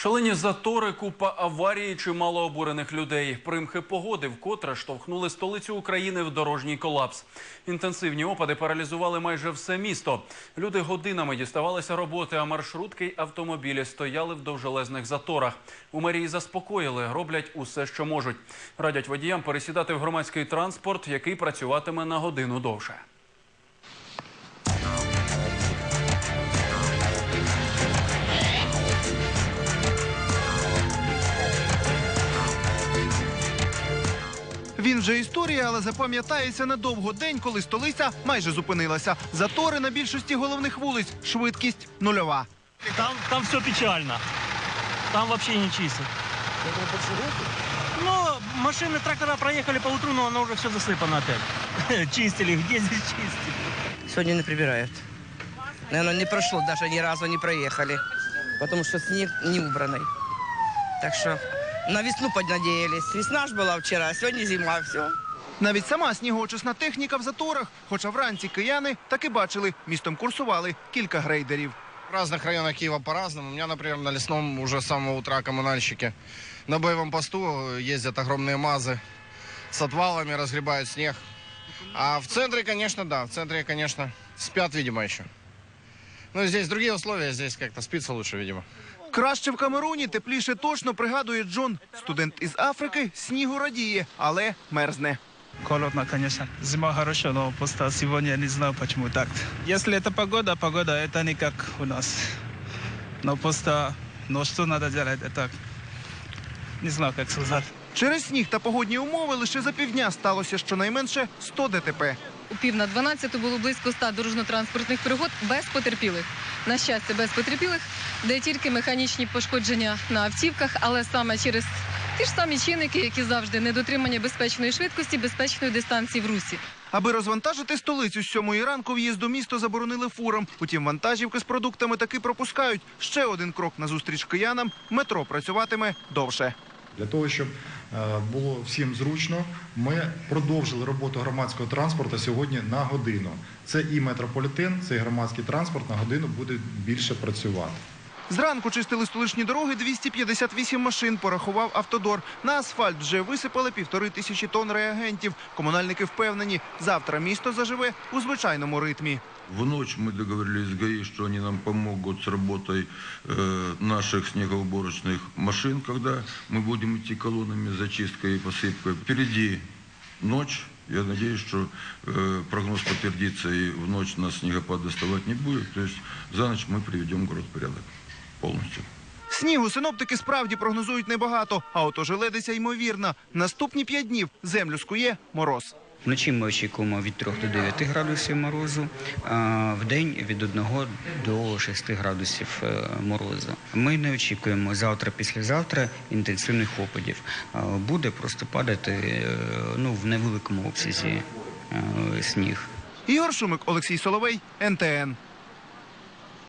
Шалені затори, купа аварії, чимало обурених людей. Примхи погоди вкотре штовхнули столицю України в дорожній колапс. Інтенсивні опади паралізували майже все місто. Люди годинами діставалися роботи, а маршрутки й автомобілі стояли в довжелезних заторах. У мерії заспокоїли, роблять усе, що можуть. Радять водіям пересідати в громадський транспорт, який працюватиме на годину довше. Він вже історія, але запам'ятається надовго день, коли столиця майже зупинилася. Затори на більшості головних вулиць, швидкість нульова. Там, там все печально. Там вообще не чисто. Ну, машины, трактора проехали по утру, но оно уже все засыпано опять. Чистили, где здесь чистили? Сегодня не прибирают. Наверное, не прошло, даже ни разу не проехали. Потому что снег не убранный. Так что на весну поднадеялись. Весна ж была вчера, а сегодня зима, все. Навіть сама снігоочисна техніка в заторах, хоча вранці кияни таки бачили, містом курсували кілька грейдерів. В разных районах Киева по-разному. У меня, например, на Лесном уже с самого утра коммунальщики на боевом посту ездят огромные МАЗы с отвалами, разгребают снег. А в центре, конечно, да, в центре, конечно, спят, видимо, еще. Ну, здесь другие условия, здесь как-то спится лучше, видимо. Краще в Камеруні, тепліше точно пригадує Джон. Студент із Африки снігу радіє, але мерзне. Холодно, конечно. Зима хорошо, но просто сегодня я не знаю, почему так. Если это погода, погода, это не как у нас. Но просто, но что надо делать, это не знаю, как сказать. Через сніг та погодні умови лише за півдня сталося щонайменше 100 ДТП. У пів на 12 було близько 100 дорожньо-транспортних пригод без потерпілих. На щастя, без потерпілих, де тільки механічні пошкодження на автівках, але саме через ті ж самі чинники, які завжди недотримання безпечної швидкості, безпечної дистанції в русі. Аби розвантажити столицю з сьомої ранку, в'їзд до міста заборонили фурам. Утім, вантажівки з продуктами таки пропускають. Ще один крок назустріч киянам. Метро працюватиме довше. Для того, щоб е, було всім зручно, ми продовжили роботу громадського транспорту сьогодні на годину. Це і метрополітен, це і громадський транспорт на годину буде більше працювати. Зранку чистили столичні дороги 258 машин, порахував автодор. На асфальт вже висипали півтори тисячі тонн реагентів. Комунальники впевнені, завтра місто заживе у звичайному ритмі. В ночь мы договорились с ГАИ, что они нам помогут с работой э, наших снегоуборочных машин, когда мы будем идти колоннами с зачисткой и посыпкой. Впереди ночь. Я надеюсь, что э, прогноз подтвердится и в ночь нас снегопад доставать не будет. То есть за ночь мы приведем город в порядок полностью. Снігу синоптики справді прогнозують небагато, а ото желедиця ймовірна. Наступні п'ять днів землю скує мороз. Вночі ми очікуємо від 3 до 9 градусів морозу, а в день від 1 до 6 градусів е, морозу. Ми не очікуємо завтра, післязавтра інтенсивних опадів. Буде просто падати е, ну, в невеликому обсязі е, сніг. Ігор Шумик, Олексій Соловей, НТН.